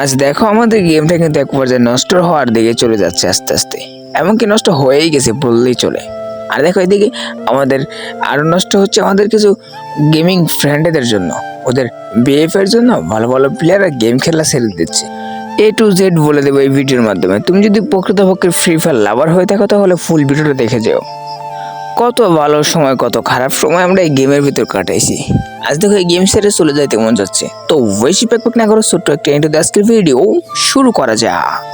আজ দেখো আমাদের গেমটা কিন্তু এক পর্যায়ে নষ্ট হওয়ার দিকে চলে যাচ্ছে আস্তে আস্তে। এমনকি নষ্ট হয়েই গেছে বললেই চলে। আর দেখো এদিকে আমাদের আরও নষ্ট হচ্ছে আমাদের কিছু গেমিং ফ্রেন্ডদের জন্য। ওদের বিএফের জন্য ভালো ভালো প্লেয়াররা গেম খেলা ছেড়ে দিচ্ছে। এ টু জেড বলে দেবো এই ভিডিওর মাধ্যমে। তুমি যদি প্রকৃতপক্ষে ফ্রি ফায়ার লাভার হয়ে থাকো, তাহলে ফুল ভিডিওটা দেখে যেও। কত ভালো সময়, কত খারাপ সময় আমরা এই গেমের ভিতর কাটাইছি। আজ দেখো এই গেম সেরে চলে যাইতে মন যাচ্ছে। তো বেশি প্যাক প্যাক না করো, ছোট্ট একটা ইন্টু আজকের ভিডিও শুরু করা যাক।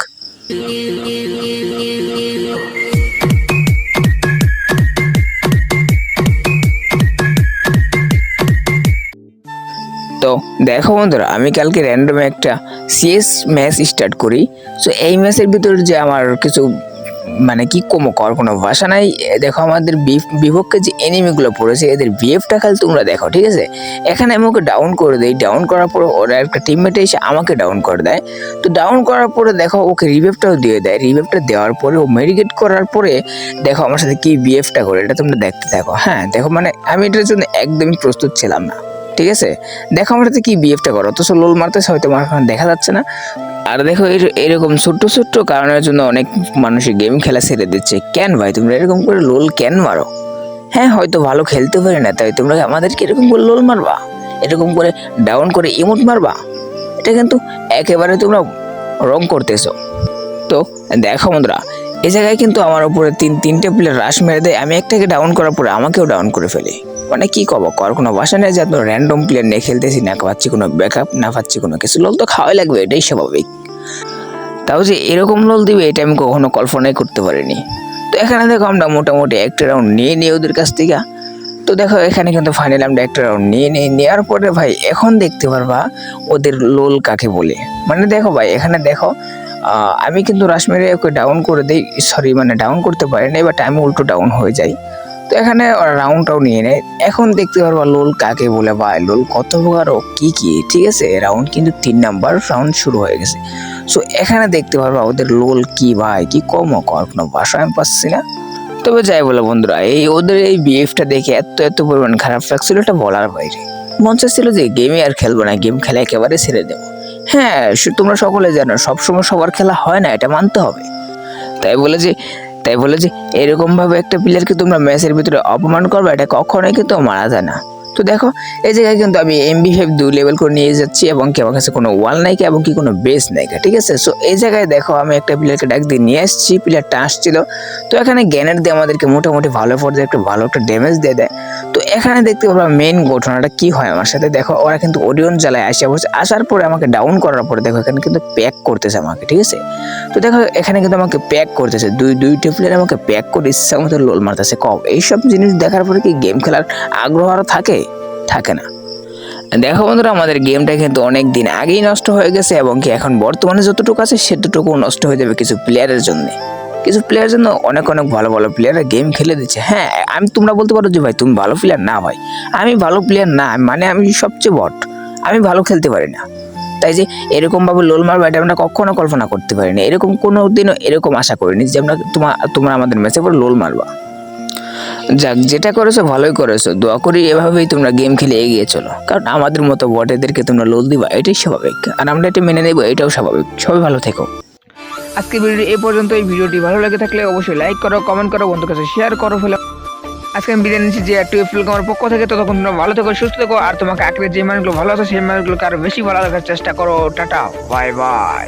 তো দেখো বন্ধুরা, আমি কালকে র্যান্ডমে একটা সিএস ম্যাচ স্টার্ট করি। সো এই ম্যাচের ভিতর যে আমার কিছু মানে কি কমো, কর, কোনো ভাষা নাই। দেখো আমাদের বিপ- বিপক্ষে যে এনিমিগুলো পড়েছে, এদের বিএফটা খালি তোমরা দেখো, ঠিক আছে? এখানে আমি ওকে ডাউন করে দিই। ডাউন করার পর ওরা একটা টিমমেটে এসে আমাকে ডাউন করে দেয়। তো ডাউন করার পরে দেখো, ওকে রিভেভটাও দিয়ে দেয়। রিভেভটা দেওয়ার পরে ও মেডিকেট করার পরে দেখো আমার সাথে কি বিএফটা করে এটা তোমরা দেখতে থাকো। হ্যাঁ দেখো মানে আমি এটার জন্য একদমই প্রস্তুত ছিলাম না, ঠিক আছে? দেখো আমার সাথে কি বিহেভটা করো অথচ লোল মারতেছে, হয়তো আমার এখন দেখা যাচ্ছে না। আর দেখো, এর- এরকম ছোট্ট ছোট্ট কারণের জন্য অনেক মানুষই গেম খেলা ছেড়ে দিচ্ছে। কেন ভাই? তোমরা এরকম করে লোল কেন মারো? হ্যাঁ হয়তো ভালো খেলতে পারি না, তাই তোমরা আমাদেরকে এরকম করে লোল মারবা? এরকম করে ডাউন করে ইমোট মারবা? এটা কিন্তু একেবারে তোমরা রং করতেছো। তো দেখো বন্ধুরা, এ জায়গায় কিন্তু আমার উপরে তিন, তিনটে প্লেয়ার রাশ মেরে দেয়, আমি একটাকে ডাউন করার পরে আমাকেও ডাউন করে ফেলি। মানে কি কব কর কোনো বাসা নেই যে র্যান্ডম প্লেয়ার নিয়ে খেলতেছি, না পাচ্ছি কোনো ব্যাকআপ না পাচ্ছি কোনো কিছু। লোল তো খাওয়াই লাগবে, এটাই স্বাভাবিক। তাও যে এরকম লোল দিবে, এটা আমি কখনো কল্পনাই করতে পারিনি। তো এখানে দেখো আমরা মোটামুটি একটা রাউন্ড নিয়ে নিই ওদের কাছ থেকে। তো দেখো এখানে কিন্তু ফাইনাল আমরা একটা রাউন্ড নিয়ে নিই। নেওয়ার পরে ভাই, এখন দেখতে পারবা ওদের লোল কাকে বলে। মানে দেখো ভাই, এখানে দেখো আমি কিন্তু রাশ মেরে ওকে ডাউন করে দিই। সরি মানে ডাউন করতে পারি না বাট আমি উল্টো ডাউন হয়ে যাই। তো এখানে রাউন্ডটাও নিয়ে নেয়। এখন দেখতে পারবা লোল কাকে বলে ভাই লোল কত প্রকার ও কি কি, ঠিক আছে? রাউন্ড কিন্তু তিন নাম্বার রাউন্ড শুরু হয়ে গেছে। সো এখানে দেখতে পারবা ওদের লোল কি ভাই, কি কম কর, কোনো ভাষা আমি পাচ্ছি না। তবে যাই বলে বন্ধুরা, এই ওদের এই বিএফটা দেখে এত এত পরিমাণ খারাপ লাগছিল, এটা বলার বাইরে। মন চাচ্ছিল যে গেমে আর খেলব না গেম খেলা একেবারে ছেড়ে দেবো। হ্যাঁ তোমরা সকলে জানো, সবসময় সবার খেলা হয় না, এটা মানতে হবে। তাই বলে যে তাই বলে যে, এরকম ভাবে একটা প্লেয়ারকে তোমরা ম্যাচের ভিতরে অপমান করবে, এটা কখনোই কিন্তু মারা যায় না। তো দেখো, এই জায়গায় কিন্তু আমি এমবি ফাইভ দুই লেভেল করে নিয়ে যাচ্ছি, এবং কি আমার কাছে কোনো ওয়াল নাই এবং কি কোনো বেস নাই ঠিক আছে? সো এই জায়গায় দেখো, আমি একটা প্লেয়ারকে ডাক দিয়ে নিয়ে এসেছি প্লেয়ারটা আসছিল। তো এখানে গ্যানেট দিয়ে আমাদেরকে মোটামুটি ভালো পর্যায়ে একটা ভালো একটা ড্যামেজ দিয়ে দেয়। তো এখানে দেখতে পারবা মেন ঘটনাটা কি হয় আমার সাথে। দেখো, ওরা কিন্তু অডিয়ন জ্বালায় আসে বসে আসার পরে আমাকে ডাউন করার পরে দেখো, এখানে কিন্তু প্যাক করতেছে আমাকে, ঠিক আছে? তো দেখো, এখানে কিন্তু আমাকে প্যাক করতেছে। দুই, দুইটা প্লেয়ার আমাকে প্যাক করে ইচ্ছা মতো লোল মারতেছে। কম এইসব জিনিস দেখার পরে কি গেম খেলার আগ্রহ আরও থাকে? থাকে না। দেখো বন্ধুরা, আমাদের গেমটা কিন্তু অনেক দিন আগেই নষ্ট হয়ে গেছে এবং কি এখন বর্তমানে যতটুকু আছে সেতটুকু নষ্ট হয়ে যাবে কিছু প্লেয়ারের জন্য। কিছু প্লেয়ারের জন্য অনেক অনেক ভালো ভালো প্লেয়াররা গেম খেলে দিচ্ছে। হ্যাঁ আমি, তোমরা বলতে পারো যে ভাই, তুমি ভালো প্লেয়ার না ভাই। আমি ভালো প্লেয়ার না মানে আমি সবচেয়ে বট। আমি ভালো খেলতে পারি না। তাই যে এরকমভাবে লোল মারবো, এটা আমরা কখনো কল্পনা করতে পারিনি। এরকম কোনো দিনও এরকম আশা করিনি যে আমরা তোমার তোমরা আমাদের ম্যাচে পরে লোল মারবা। যাক, যেটা করেছ ভালোই করেছ। দোয়া করি এভাবেই তোমরা গেম খেলে এগিয়ে চলো। কারণ আমাদের মতো বটেদেরকে তোমরা লোল দিবা, এটাই স্বাভাবিক। আর আমরা এটা মেনে নেব, এটাও স্বাভাবিক। সবাই ভালো থেকো। আজকে ভিডিওটি এই পর্যন্ত। এই ভিডিওটি ভালো লাগে থাকলে অবশ্যই লাইক করো কমেন্ট করো, বন্ধুর কাছে শেয়ার করো, ফেলো। আজকে আমি বিদায় নিচ্ছি যে একটু এপ্রিল আমার পক্ষ থেকে। ততক্ষণ তোমরা ভালো থেকো, সুস্থ থেকো, আর তোমাকে আঁকড়ে যে মানুষগুলো ভালো আছে, সেই মানুষগুলোকে আরও বেশি ভালো লাগার চেষ্টা করো। টাটা। Bye bye